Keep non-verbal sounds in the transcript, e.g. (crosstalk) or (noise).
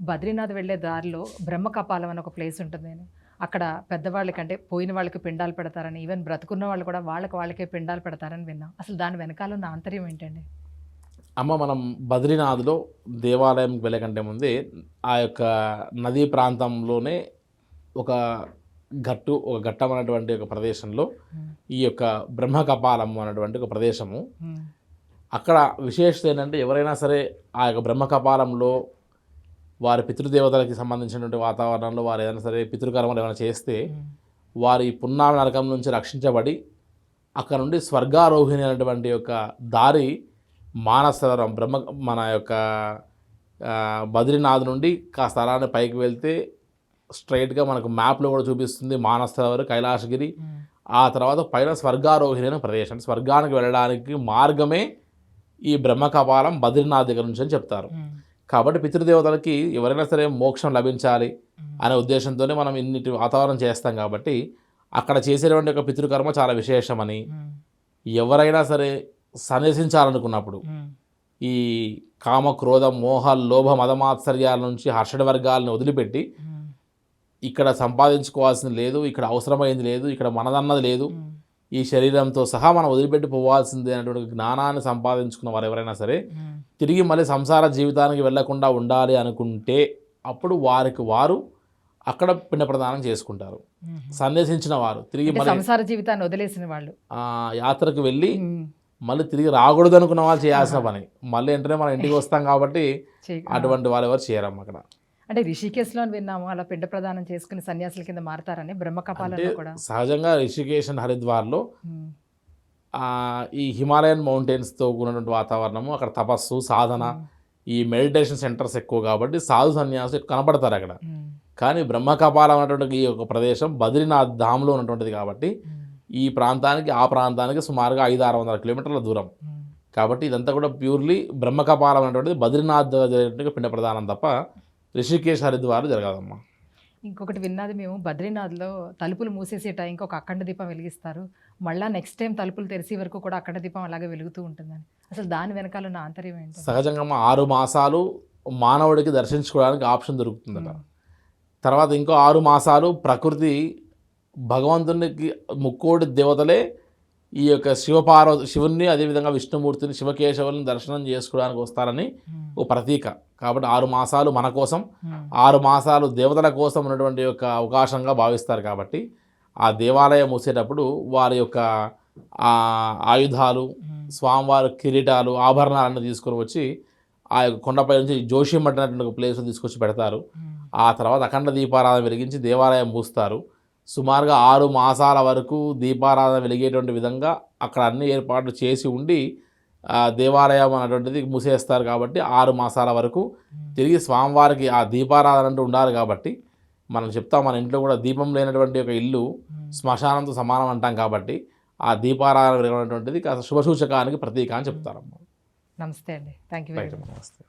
బద్రీనాథ్ వెళ్ళే దారిలో బ్రహ్మకపాలం అని ఒక ప్లేస్ ఉంటుంది. అక్కడ పెద్దవాళ్ళకంటే పోయిన వాళ్ళకి పిండాలు పెడతారని ఈవెన్ బ్రతుకున్న వాళ్ళు కూడా వాళ్ళకి వాళ్ళకే పిండాలు పెడతారని విన్నాం. అసలు దాని వెనకాల ఉన్న ఆంతర్యం ఏంటండి? అమ్మ మనం బద్రీనాథ్లో దేవాలయం వెళ్ళే కంటే ముందే ఆ యొక్క నదీ ప్రాంతంలోనే ఒక గట్టు ఒక ఘట్టం అనేటువంటి ఒక ప్రదేశంలో ఈ యొక్క బ్రహ్మకపాలం అనేటువంటి ఒక ప్రదేశము. అక్కడ విశేషత ఏంటంటే ఎవరైనా సరే ఆ యొక్క బ్రహ్మకపాలంలో వారి పితృదేవతలకి సంబంధించినటువంటి వాతావరణంలో వారు ఏదైనా సరే పితృకర్మలు ఏమైనా చేస్తే ఉమ్, వారి పున్నామ నరకం నుంచి రక్షించబడి అక్కడ నుండి స్వర్గారోహిణి అనేటువంటి యొక్క దారి మానసరోవరం బ్రహ్మ మన యొక్క ఆ, బద్రీనాథ్ నుండి కాస్త అలానే పైకి వెళ్తే స్ట్రైట్గా మనకు మ్యాప్లో కూడా చూపిస్తుంది మానసరోవర్ కైలాసగిరి. ఉమ్, ఆ తర్వాత పైన స్వర్గారోహిణి అనే ప్రదేశం. స్వర్గానికి వెళ్ళడానికి మార్గమే ఈ బ్రహ్మకపాలం బద్రీనాథ్ దగ్గర నుంచి అని చెప్తారు. ఉమ్, కాబట్టి పితృదేవతలకి ఎవరైనా సరే మోక్షం లభించాలి అనే ఉద్దేశంతోనే మనం ఇన్నిటి వాతావరణం చేస్తాం కాబట్టి అక్కడ చేసేటువంటి ఒక పితృకర్మ చాలా విశేషమని ఎవరైనా సరే సన్యసించాలనుకున్నప్పుడు ఈ కామ క్రోధ మోహ లోభ మదమాత్సర్యాల నుంచి హర్షణ వర్గాలను వదిలిపెట్టి ఇక్కడ సంపాదించుకోవాల్సింది లేదు ఇక్కడ అవసరమైంది లేదు ఇక్కడ మనదన్నది లేదు ఈ శరీరంతో సహా మనం వదిలిపెట్టి పోవాల్సిందే అనేటువంటి జ్ఞానాన్ని సంపాదించుకున్న వారు ఎవరైనా సరే తిరిగి మళ్ళీ సంసార జీవితానికి వెళ్ళకుండా ఉండాలి అనుకుంటే అప్పుడు వారికి వారు అక్కడ పిండ ప్రదానం చేసుకుంటారు. సన్యసించిన వారు తిరిగి సంసార జీవితాన్ని వదిలేసిన వాళ్ళు. ఆ యాత్రకు వెళ్ళి మళ్ళీ తిరిగి రాకూడదు అనుకున్న వాళ్ళు చేయాల్సిన పని. మళ్ళీ వెంటనే మనం ఇంటికి (laughs) వస్తాం కాబట్టి అటువంటి వాళ్ళు ఎవరు చేయరమ్మ అక్కడ. అంటే రిషికేశ్లో విన్నాము అలా పిండ ప్రదానం చేసుకుని సన్యాసుల కింద మారతారని బ్రహ్మకపాలంలో కూడా. సహజంగా రిషికేశ్ హరిద్వార్లో ఈ హిమాలయన్ మౌంటైన్స్తో ఉన్నటువంటి వాతావరణము అక్కడ తపస్సు సాధన ఈ మెడిటేషన్ సెంటర్స్ ఎక్కువ కాబట్టి సాధు సన్యాసులు కనపడతారు అక్కడ. కానీ బ్రహ్మకపాలం అనేటువంటి ఈ యొక్క ప్రదేశం బద్రీనాథ్ ధామ్లో ఉన్నటువంటిది కాబట్టి ఈ ప్రాంతానికి ఆ ప్రాంతానికి సుమారుగా ఐదు ఆరు వందల కిలోమీటర్ల దూరం. కాబట్టి ఇదంతా కూడా ప్యూర్లీ బ్రహ్మకపాలం అనేటువంటిది బద్రీనాథ్ జరిగినట్టుగా పిండ ప్రదానం తప్ప రిషికేశ్ హరిద్వార్ జరగదమ్మా. ఇంకొకటి విన్నది మేము. బద్రీనాథ్లో తలుపులు మూసేసే టైంకి ఒక అఖండ దీపం వెలిగిస్తారు. మళ్ళీ నెక్స్ట్ టైం తలుపులు తెరిసే వరకు కూడా అఖండ దీపం అలాగే వెలుగుతూ ఉంటుందని. అసలు దాని వెనకాల ఉన్న ఆంతర్యం ఏంటి? సహజంగా ఆరు మాసాలు మానవుడికి దర్శించుకోవడానికి ఆప్షన్ దొరుకుతుందట. తర్వాత ఇంకో ఆరు మాసాలు ప్రకృతి భగవంతునికి ముక్కోటి దేవతలే ఈ యొక్క శివపార్వతి శివుణ్ణి అదేవిధంగా విష్ణుమూర్తిని శివకేశవుల్ని దర్శనం చేసుకోవడానికి వస్తారని ఓ ప్రతీక. కాబట్టి ఆరు మాసాలు మన కోసం ఆరు మాసాలు దేవతల కోసం ఉన్నటువంటి యొక్క అవకాశంగా భావిస్తారు కాబట్టి ఆ దేవాలయం మూసేటప్పుడు వారి యొక్క ఆయుధాలు స్వామివారి కిరీటాలు ఆభరణాలను తీసుకొని వచ్చి ఆ యొక్క కొండపై నుంచి జోషిమఠ్ అనేటువంటి ఒక ప్లేస్లో తీసుకొచ్చి పెడతారు. ఆ తర్వాత అఖండ దీపారాధన వెలిగించి దేవాలయం మూస్తారు. సుమారుగా ఆరు మాసాల వరకు దీపారాధన వెలిగేటువంటి విధంగా అక్కడ అన్ని ఏర్పాట్లు చేసి ఉండి దేవాలయం అనేటువంటిది మూసేస్తారు కాబట్టి ఆరు మాసాల వరకు తిరిగి స్వామివారికి ఆ దీపారాధన అంటూ ఉండాలి కాబట్టి మనం చెప్తాం మన ఇంట్లో కూడా దీపం లేనటువంటి ఒక ఇల్లు శ్మశానంతో సమానం అంటాం కాబట్టి ఆ దీపారాధన వెలగటువంటిది కాస్త శుభసూచకానికి ప్రతీక అని చెప్తారమ్మా. నమస్తే అండి. Thank you very right much నమస్తే.